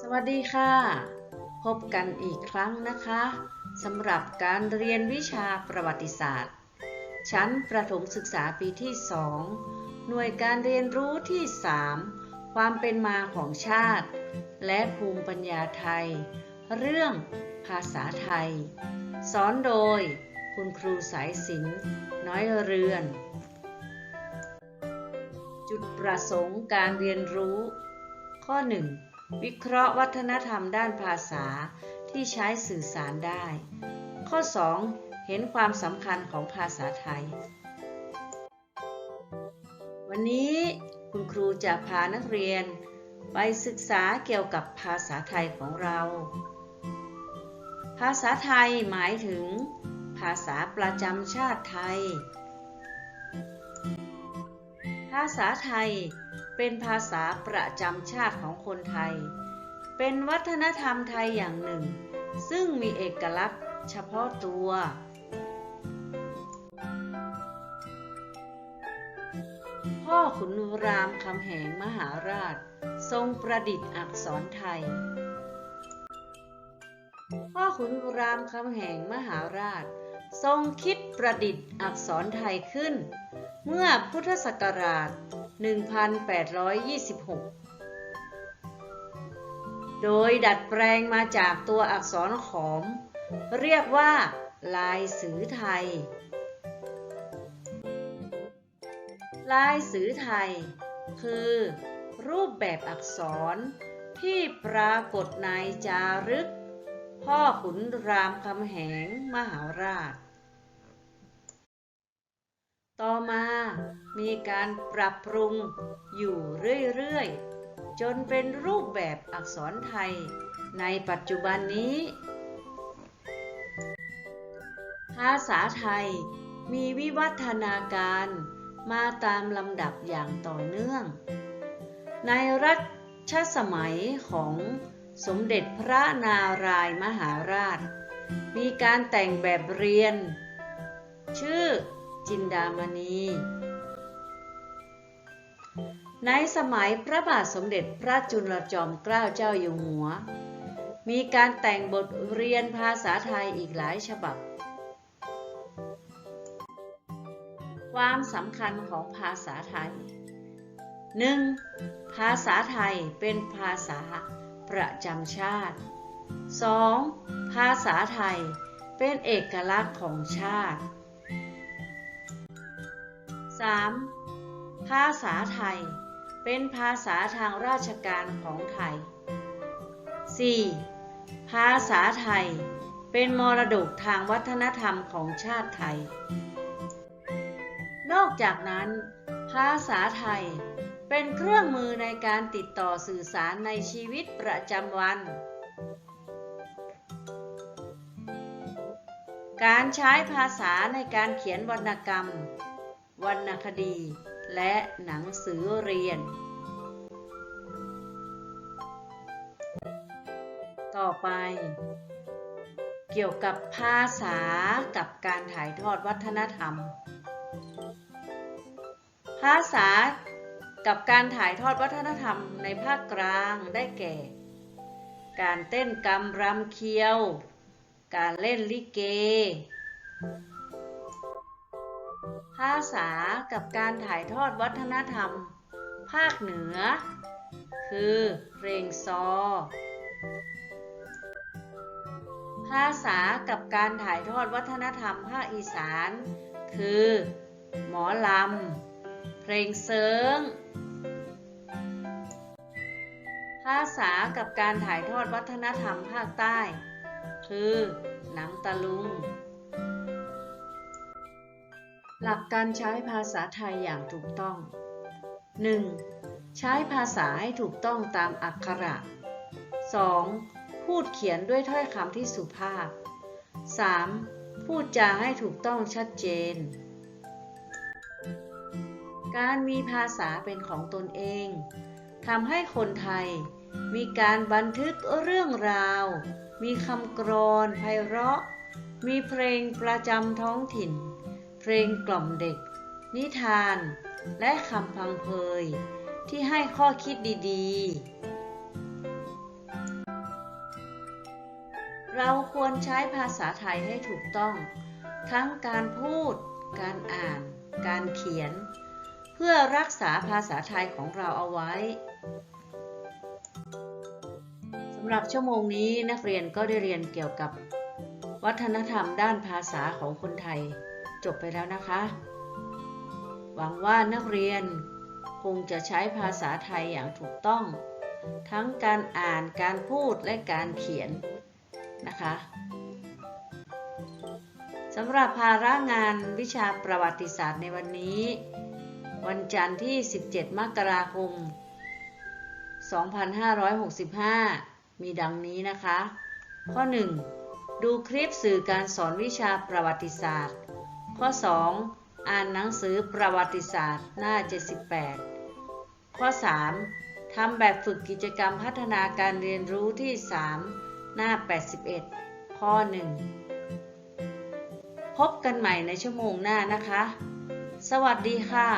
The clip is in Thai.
สวัสดีค่ะ พบกันอีกครั้งนะคะสำหรับการเรียนวิชาประวัติศาสตร์ ชั้นประถมศึกษาปีที่ 2 หน่วยการเรียนรู้ที่ 3 ความเป็นมาของชาติ และภูมิปัญญาไทย เรื่องภาษาไทย สอนโดยคุณครูสายศิลป์น้อยเรือน จุดประสงค์การเรียนรู้ ข้อ 1. วิเคราะห์วัฒนธรรมด้านภาษาที่ใช้สื่อสารได้ ข้อ 2. เห็นความสำคัญของภาษาไทย วันนี้คุณครูจะพานักเรียน ไปศึกษาเกี่ยวกับภาษาไทยของเรา ภาษาไทยหมายถึง ภาษาประจำชาติไทยาษาไทย เป็นภาษาประจำชาติของคนไทย เป็นวัฒนธรรมไทยอย่างหนึ่ง ซึ่งมีเอกลักษณ์เฉพาะตัว พ่อขุนรามคำแหงมหาราช ทรงประดิษฐ์อักษรไทย พ่อขุนรามคำแหงมหาราช ทรงคิดประดิษฐ์อักษรไทยขึ้น เมื่อพุทธศักราช 1826 โดยดัดแปลงมาจากตัวอักษรขอม เรียกว่า ลายสือไทย ลายสือไทย คือ รูปแบบอักษรที่ปรากฏในจารึก พ่อขุนรามคำแหงมหาราช ต่อมามีการปรับปรุงอยู่เรื่อยๆ จนเป็นรูปแบบอักษรไทยในปัจจุบันนี้ ภาษาไทยมีวิวัฒนาการมาตามลำดับอย่างต่อเนื่อง ในรัชสมัยของสมเด็จพระนารายมหาราช มีการแต่งแบบเรียน ชื่อ จินดามณี ในสมัยพระบาทสมเด็จพระจุลจอมเกล้าเจ้าอยู่หัว มีการแต่งบทเรียนภาษาไทยอีกหลายฉบับ ความสำคัญของภาษาไทย 1. ภาษาไทยเป็นภาษาประจำชาติ 2. ภาษาไทยเป็นเอกลักษณ์ของชาติ 3. ภาษาไทย เป็นภาษาทางราชการของไทย 4. ภาษาไทย เป็นมรดกทางวัฒนธรรมของชาติไทย นอกจากนั้น ภาษาไทยเป็นเครื่องมือในการติดต่อสื่อสารในชีวิตประจำวัน การใช้ภาษาในการเขียนวรรณกรรม วรรณคดี และหนังสือเรียน ต่อไป เกี่ยวกับภาษากับการถ่ายทอดวัฒนธรรม ภาษากับการถ่ายทอดวัฒนธรรมในภาคกลางได้แก่ การเต้นกำรำเคียว การเล่นลิเก ภาษากับการถ่ายทอดวัฒนธรรม ภาคเหนือ คือเพลงซอ ภาษากับการถ่ายทอดวัฒนธรรมภาคอีสาน คือ หมอลำ เพลงเซิงภาษากับการถ่ายทอดวัฒนธรรมภาคใต้ คือหนังตะลุง หลักการใช้ภาษาไทยอย่างถูกต้อง 1. ใช้ภาษาให้ถูกต้องตามอักขระ 2. พูดเขียนด้วยถ้อยคำที่สุภาพ 3. พูดจาให้ถูกต้องชัดเจน การมีภาษาเป็นของตนเองทำให้คนไทย มีการบันทึกเรื่องราว มีคำกรอนไพเราะ มีเพลงประจำท้องถิ่น เพลงกล่อมเด็ก นิทาน และคำพังเพยที่ให้ข้อคิดดีๆ เราควรใช้ภาษาไทยให้ถูกต้อง ทั้งการพูด การอ่าน การเขียน เพื่อรักษาภาษาไทยของเราเอาไว้สำหรับชั่วโมงนี้นักเรียนก็ได้เรียนเกี่ยวกับวัฒนธรรมด้านภาษาของคนไทย จบไปแล้วนะคะ หวังว่านักเรียนคงจะใช้ภาษาไทยอย่างถูกต้อง ทั้งการอ่านการพูดและการเขียนนะคะสำหรับภาระงานวิชาประวัติศาสตร์ในวันนี้ วันจันทร์ที่ 17 มกราคม 2565 มีดังนี้นะคะ ข้อ 1 ดูคลิปสื่อการสอนวิชาประวัติศาสตร์ ข้อ 2 อ่านหนังสือประวัติศาสตร์หน้า 78 ข้อ 3 ทำแบบฝึกกิจกรรมพัฒนาการเรียนรู้ที่ 3 หน้า 81 ข้อ 1 พบกันใหม่ในชั่วโมงหน้านะคะ สวัสดีค่ะ